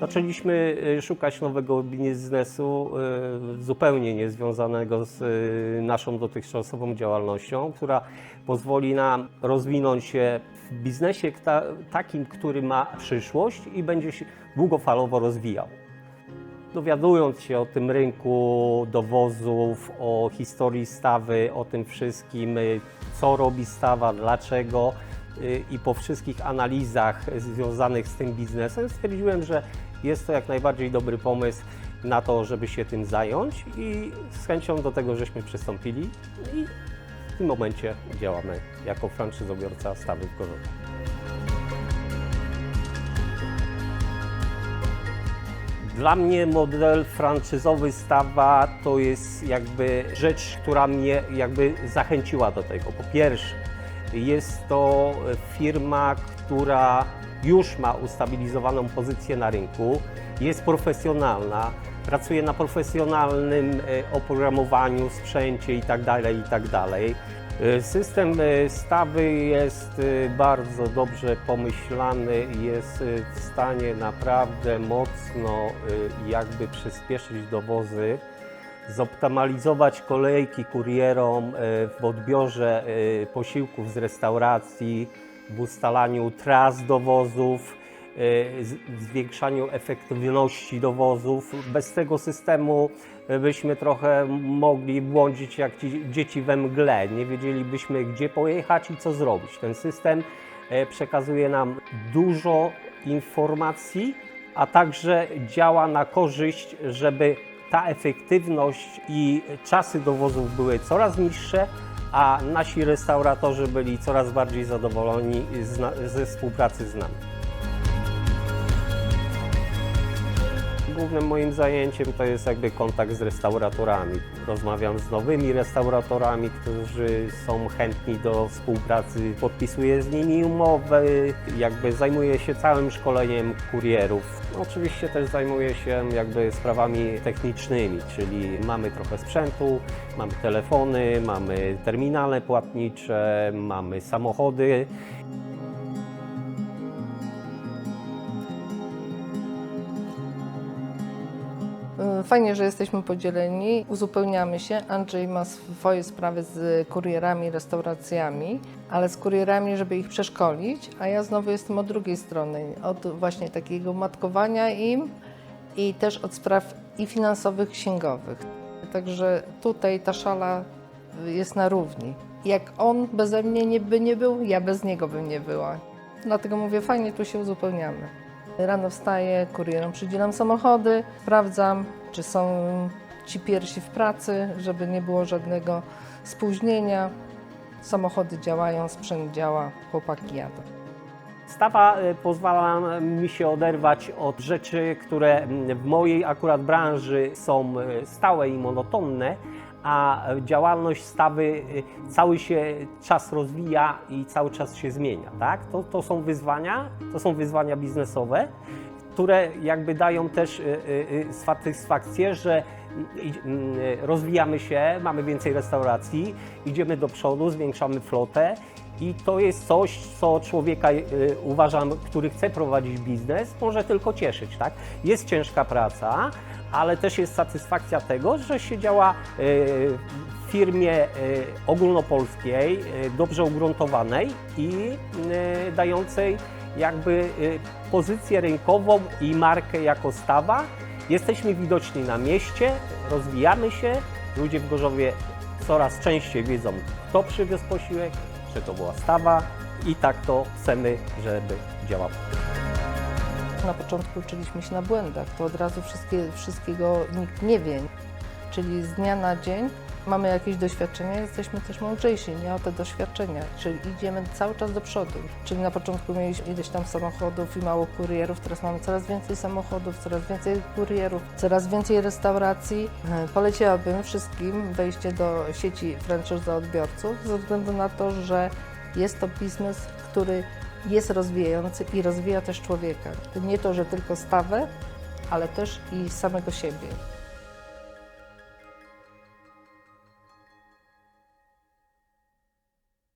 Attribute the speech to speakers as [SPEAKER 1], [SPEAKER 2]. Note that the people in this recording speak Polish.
[SPEAKER 1] Zaczęliśmy y, szukać nowego biznesu y, zupełnie niezwiązanego z y, naszą dotychczasową działalnością, która pozwoli nam rozwinąć się w biznesie ta- takim, który ma przyszłość i będzie się długofalowo rozwijał. Dowiadując się o tym rynku dowozów, o historii stawy, o tym wszystkim, co robi stawa, dlaczego i po wszystkich analizach związanych z tym biznesem, stwierdziłem, że jest to jak najbardziej dobry pomysł na to, żeby się tym zająć i z chęcią do tego żeśmy przystąpili i w tym momencie działamy jako franczyzobiorca stawy w Gorzowie. Dla mnie model franczyzowy Stawa to jest jakby rzecz, która mnie jakby zachęciła do tego. Po pierwsze, jest to firma, która już ma ustabilizowaną pozycję na rynku, jest profesjonalna, pracuje na profesjonalnym e, oprogramowaniu, sprzęcie itd. itd. E, System e, stawy jest bardzo dobrze pomyślany jest w stanie naprawdę mocno jakby przyspieszyć dowozy, zoptymalizować kolejki kurierom e, w odbiorze e, posiłków z restauracji, w ustalaniu tras dowozów, e, zwiększaniu efektywności dowozów. Bez tego systemu byśmy trochę mogli błądzić jak ci dzieci we mgle. Nie wiedzielibyśmy, gdzie pojechać i co zrobić. Ten system przekazuje nam dużo informacji, a także działa na korzyść, żeby ta efektywność i czasy dowozów były coraz niższe, a nasi restauratorzy byli coraz bardziej zadowoleni ze współpracy z nami. Głównym moim zajęciem to jest jakby kontakt z restauratorami. Rozmawiam z nowymi restauratorami, którzy są chętni do współpracy, podpisuję z nimi umowy, jakby zajmuję się całym szkoleniem kurierów. Oczywiście też zajmuję się jakby sprawami technicznymi, czyli mamy trochę sprzętu, mamy telefony, mamy terminale płatnicze, mamy samochody.
[SPEAKER 2] Fajnie, że jesteśmy podzieleni, uzupełniamy się. Andrzej ma swoje sprawy z kurierami, restauracjami, ale z kurierami, żeby ich przeszkolić, a ja znowu jestem od drugiej strony, od właśnie takiego matkowania im i też od spraw i finansowych, księgowych. Także tutaj ta szala jest na równi. Jak on beze mnie nie by nie był, ja bez niego bym nie była. Dlatego mówię, fajnie tu się uzupełniamy. Rano wstaję, kurierom przydzielam samochody, sprawdzam, czy są ci pierwsi w pracy, żeby nie było żadnego spóźnienia. Samochody działają, sprzęt działa, chłopaki jadą.
[SPEAKER 1] Stawa y, pozwala mi się oderwać od rzeczy, które mm, w mojej akurat branży są y, stałe i monotonne, a działalność stawy y, cały się czas rozwija i cały czas się zmienia. Tak? To, to są wyzwania, to są wyzwania biznesowe, które jakby dają też y, y, y, satysfakcję, że mm, rozwijamy się, mamy więcej restauracji, idziemy do przodu, zwiększamy flotę i to jest coś, co człowieka uważam, który chce prowadzić biznes, może tylko cieszyć. Tak? Jest ciężka praca, ale też jest satysfakcja tego, że się działa w firmie ogólnopolskiej, dobrze ugruntowanej i dającej jakby y, pozycję rynkową i markę jako stawa. Jesteśmy widoczni na mieście, rozwijamy się, ludzie w Gorzowie coraz częściej wiedzą, kto przywiózł posiłek, że to była stawa i tak to chcemy, żeby działało.
[SPEAKER 2] Na początku uczyliśmy się na błędach, to od razu wszystkie, wszystkiego nikt nie wie. Czyli z dnia na dzień mamy jakieś doświadczenia, jesteśmy też mądrzejsi, nie o te doświadczenia, czyli idziemy cały czas do przodu. Czyli na początku mieliśmy ileś tam samochodów i mało kurierów, teraz mamy coraz więcej samochodów, coraz więcej kurierów, coraz więcej restauracji. E, Poleciłabym wszystkim wejście do sieci franczyza odbiorców ze względu na to, że jest to biznes, który jest rozwijający i rozwija też człowieka. Nie to, że tylko stawę, ale też i samego siebie.